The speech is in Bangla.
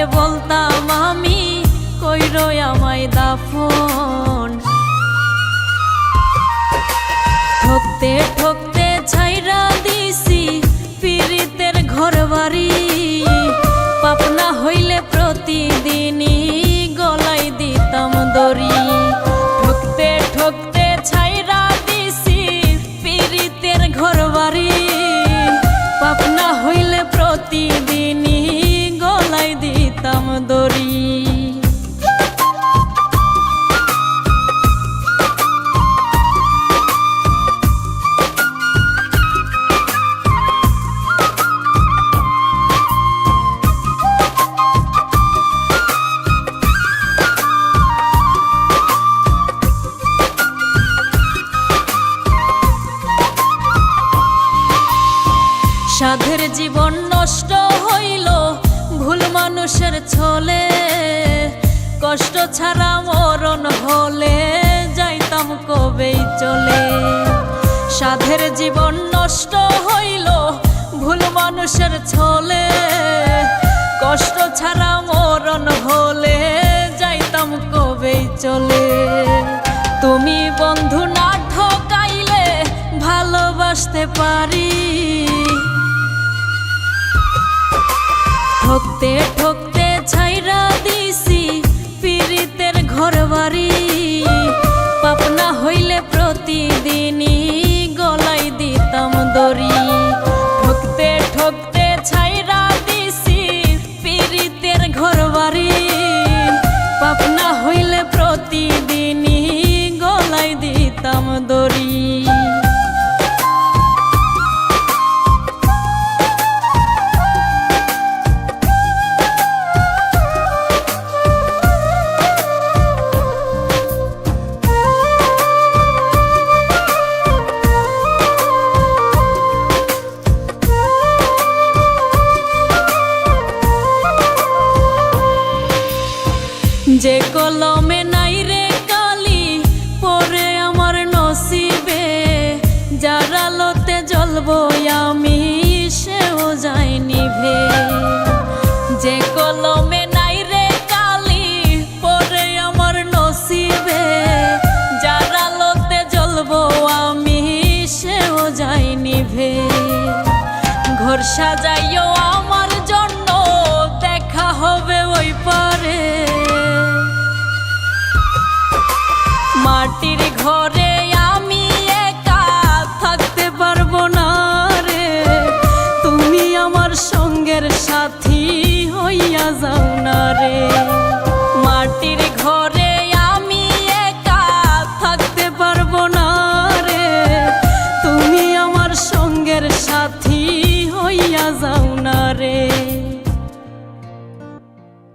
তারে বলতাম আমি কইর আমায় দাফন। ঠকতে ঠকতে নষ্ট হইল ভুল মানুষের ছলে। কষ্ট ছাড়া মরণ হলে যাইতাম কবেই চলে। সাধের জীবন নষ্ট হইল ভুল মানুষের ছলে। কষ্ট ছাড়া মরণ হলে যাইতাম কবেই চলে। তুমি বন্ধু না ঠকাইলে ভালোবাসতে পারি। ঠকতে ঠকতে ছাইরা দিছি পীড়িতের ঘর বাড়ি পাপনা হইলে প্রতিদিনই গলাই দিতাম দড়ি। ঠকতে ঠকতে যে কলমে নাই রে কালি, পরে আমার নসিবে যার আলোতে জ্বলবো আমি, সেও যায় নিভে। যে কলমে নাই রে কালি, পরে আমার নসিবে যার আলোতে জ্বলবো আমি, সেও যায় নিভে। ঘর সাজাইও